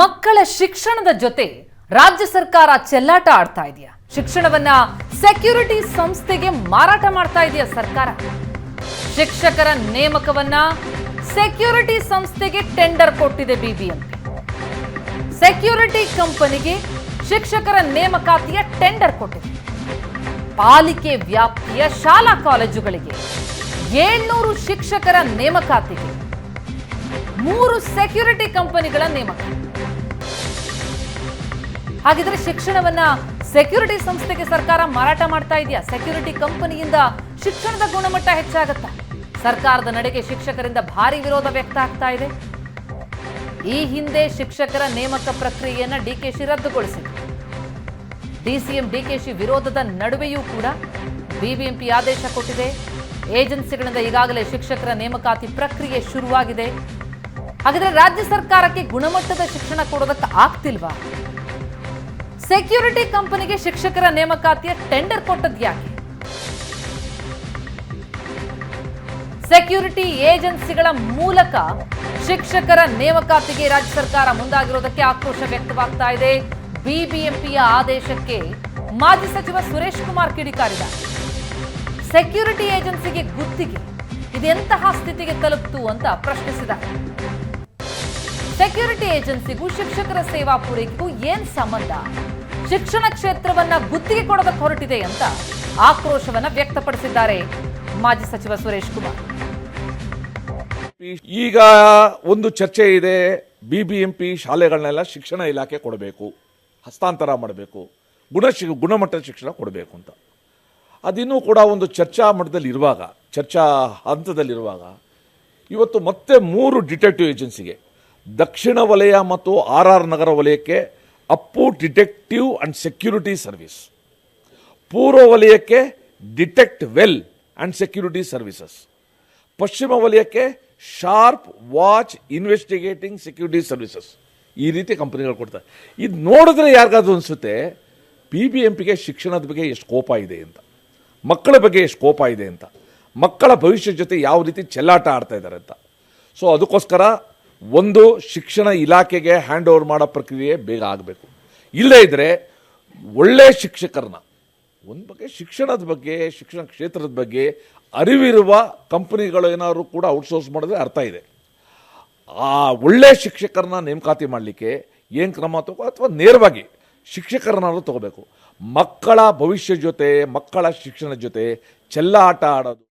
ಮಕ್ಕಳ ಶಿಕ್ಷಣದ ಜೊತೆ ರಾಜ್ಯ ಸರ್ಕಾರ ಚೆಲ್ಲಾಟ ಆಡ್ತಾ ಇದೆಯಾ? ಶಿಕ್ಷಣವನ್ನ ಸೆಕ್ಯೂರಿಟಿ ಸಂಸ್ಥೆಗೆ ಮಾರಾಟ ಮಾಡ್ತಾ ಇದೆಯಾ ಸರ್ಕಾರ? ಶಿಕ್ಷಕರ ನೇಮಕವನ್ನ ಸೆಕ್ಯೂರಿಟಿ ಸಂಸ್ಥೆಗೆ ಟೆಂಡರ್ ಕೊಟ್ಟಿದೆ ಬಿಬಿಎಂಪಿ ಸೆಕ್ಯೂರಿಟಿ ಕಂಪನಿಗೆ ಶಿಕ್ಷಕರ ನೇಮಕಾತಿಯ ಟೆಂಡರ್ ಕೊಟ್ಟಿದೆ. ಪಾಲಿಕೆ ವ್ಯಾಪ್ತಿಯ ಶಾಲಾ ಕಾಲೇಜುಗಳಿಗೆ ಏಳ್ನೂರು ಶಿಕ್ಷಕರ ನೇಮಕಾತಿಗೆ ಮೂರು ಸೆಕ್ಯೂರಿಟಿ ಕಂಪನಿಗಳ ನೇಮಕ. ಹಾಗಿದ್ರೆ ಶಿಕ್ಷಣವನ್ನ ಸೆಕ್ಯೂರಿಟಿ ಸಂಸ್ಥೆಗೆ ಸರ್ಕಾರ ಮಾರಾಟ ಮಾಡ್ತಾ ಇದೆಯಾ? ಸೆಕ್ಯೂರಿಟಿ ಕಂಪನಿಯಿಂದ ಶಿಕ್ಷಣದ ಗುಣಮಟ್ಟ ಹೆಚ್ಚಾಗತ್ತಾ? ಸರ್ಕಾರದ ನಡೆಗೆ ಶಿಕ್ಷಕರಿಂದ ಭಾರಿ ವಿರೋಧ ವ್ಯಕ್ತ ಆಗ್ತಾ ಇದೆ. ಈ ಹಿಂದೆ ಶಿಕ್ಷಕರ ನೇಮಕ ಪ್ರಕ್ರಿಯೆಯನ್ನ ಡಿಕೆಶಿ ರದ್ದುಗೊಳಿಸಿದೆ. ಡಿಸಿಎಂ ಡಿಕೆಶಿ ವಿರೋಧದ ನಡುವೆಯೂ ಕೂಡ ಬಿಬಿಎಂಪಿ ಆದೇಶ ಕೊಟ್ಟಿದೆ. ಏಜೆನ್ಸಿಗಳಿಂದ ಈಗಾಗಲೇ ಶಿಕ್ಷಕರ ನೇಮಕಾತಿ ಪ್ರಕ್ರಿಯೆ ಶುರುವಾಗಿದೆ. ಹಾಗಾದ್ರೆ ರಾಜ್ಯ ಸರ್ಕಾರಕ್ಕೆ ಗುಣಮಟ್ಟದ ಶಿಕ್ಷಣ ಕೊಡೋದಕ್ಕೆ ಆಗ್ತಿಲ್ವಾ? ಸೆಕ್ಯೂರಿಟಿ ಕಂಪನಿಗೆ ಶಿಕ್ಷಕರ ನೇಮಕಾತಿಯ ಟೆಂಡರ್ ಕೊಟ್ಟದ್ ಯಾಕೆ? ಸೆಕ್ಯೂರಿಟಿ ಏಜೆನ್ಸಿಗಳ ಮೂಲಕ ಶಿಕ್ಷಕರ ನೇಮಕಾತಿಗೆ ರಾಜ್ಯ ಸರ್ಕಾರ ಮುಂದಾಗಿರೋದಕ್ಕೆ ಆಕ್ರೋಶ ವ್ಯಕ್ತವಾಗ್ತಾ ಇದೆ. ಬಿಬಿಎಂಪಿಯ ಆದೇಶಕ್ಕೆ ಮಾಜಿ ಸಚಿವ ಸುರೇಶ್ ಕುಮಾರ್ ಕಿಡಿಕಾರಿದ್ದಾರೆ. ಸೆಕ್ಯೂರಿಟಿ ಏಜೆನ್ಸಿಗೆ ಗುತ್ತಿಗೆ ಇದೆಂತಹ ಸ್ಥಿತಿಗೆ ತಲುಪಿತು ಅಂತ ಪ್ರಶ್ನಿಸಿದ ಸೆಕ್ಯೂರಿಟಿ ಏಜೆನ್ಸಿಗೂ ಶಿಕ್ಷಕರ ಸೇವಾ ಪೂರೈಕೆಗೂ ಏನ್ ಸಂಬಂಧ? ಶಿಕ್ಷಣ ಕ್ಷೇತ್ರವನ್ನ ಗುತ್ತಿಗೆ ಕೊಡೋದಕ್ಕೆ ಹೊರಟಿದೆ ಅಂತ ಆಕ್ರೋಶವನ್ನ ವ್ಯಕ್ತಪಡಿಸಿದ್ದಾರೆ ಮಾಜಿ ಸಚಿವ ಸುರೇಶ್ ಕುಮಾರ್. ಈಗ ಒಂದು ಚರ್ಚೆ ಇದೆ ಬಿ ಬಿ ಶಾಲೆಗಳನ್ನೆಲ್ಲ ಶಿಕ್ಷಣ ಇಲಾಖೆ ಕೊಡಬೇಕು, ಹಸ್ತಾಂತರ ಮಾಡಬೇಕು, ಗುಣ ಗುಣಮಟ್ಟದ ಶಿಕ್ಷಣ ಕೊಡಬೇಕು ಅಂತ. ಅದಿನ್ನೂ ಕೂಡ ಒಂದು ಚರ್ಚಾ ಮಟ್ಟದಲ್ಲಿ ಇರುವಾಗ, ಚರ್ಚಾ ಹಂತದಲ್ಲಿರುವಾಗ ಇವತ್ತು ಮತ್ತೆ ಮೂರು ಡಿಟೆಕ್ಟಿವ್ ಏಜೆನ್ಸಿಗೆ ದಕ್ಷಿಣ ವಲಯ ಮತ್ತು ಆರ್ ಆರ್ ನಗರ ವಲಯಕ್ಕೆ Appu detective and security service ಪೂರ್ವ ವಲಯಕ್ಕೆ detect well and security services ಪಶ್ಚಿಮ ವಲಯಕ್ಕೆ sharp watch investigating security services ಈ ರೀತಿ ಕಂಪನಿಗಳು ಕೊಡ್ತಾರೆ. ಇದು ನೋಡಿದ್ರೆ ಯಾರಿಗಾದ್ರೂ ಅನಿಸುತ್ತೆ ಪಿ ಬಿ ಎಂ ಪಿಗೆ ಶಿಕ್ಷಣದ ಬಗ್ಗೆ ಎಷ್ಟು ಕೋಪ ಇದೆ ಅಂತ. ಮಕ್ಕಳ ಬಗ್ಗೆ ಎಷ್ಟು ಕೋಪ ಇದೆ ಅಂತ. ಮಕ್ಕಳ ಭವಿಷ್ಯದ ಜೊತೆ ಯಾವ ರೀತಿ ಚೆಲ್ಲಾಟ ಆಡ್ತಾ ಇದ್ದಾರೆ ಅಂತ. ಸೊ ಅದಕ್ಕೋಸ್ಕರ ಒಂದು ಶಿಕ್ಷಣ ಇಲಾಖೆಗೆ ಹ್ಯಾಂಡ್ ಓವರ್ ಮಾಡೋ ಪ್ರಕ್ರಿಯೆ ಬೇಗ ಆಗಬೇಕು. ಇಲ್ಲದೇ ಇದ್ದರೆ ಒಳ್ಳೆಯ ಶಿಕ್ಷಕರನ್ನ, ಒಂದು ಬಗ್ಗೆ ಶಿಕ್ಷಣದ ಬಗ್ಗೆ, ಶಿಕ್ಷಣ ಕ್ಷೇತ್ರದ ಬಗ್ಗೆ ಅರಿವಿರುವ ಕಂಪನಿಗಳು ಏನಾದರೂ ಕೂಡ ಔಟ್ಸೋರ್ಸ್ ಮಾಡಿದ್ರೆ ಅರ್ಥ ಇದೆ. ಆ ಒಳ್ಳೆ ಶಿಕ್ಷಕರನ್ನ ನೇಮಕಾತಿ ಮಾಡಲಿಕ್ಕೆ ಏನು ಕ್ರಮ ತಗೋ, ಅಥವಾ ನೇರವಾಗಿ ಶಿಕ್ಷಕರನ್ನಾದ್ರೂ ತಗೋಬೇಕು. ಮಕ್ಕಳ ಭವಿಷ್ಯ ಜೊತೆ, ಮಕ್ಕಳ ಶಿಕ್ಷಣ ಜೊತೆ ಚೆಲ್ಲಾಟ ಆಡೋದು.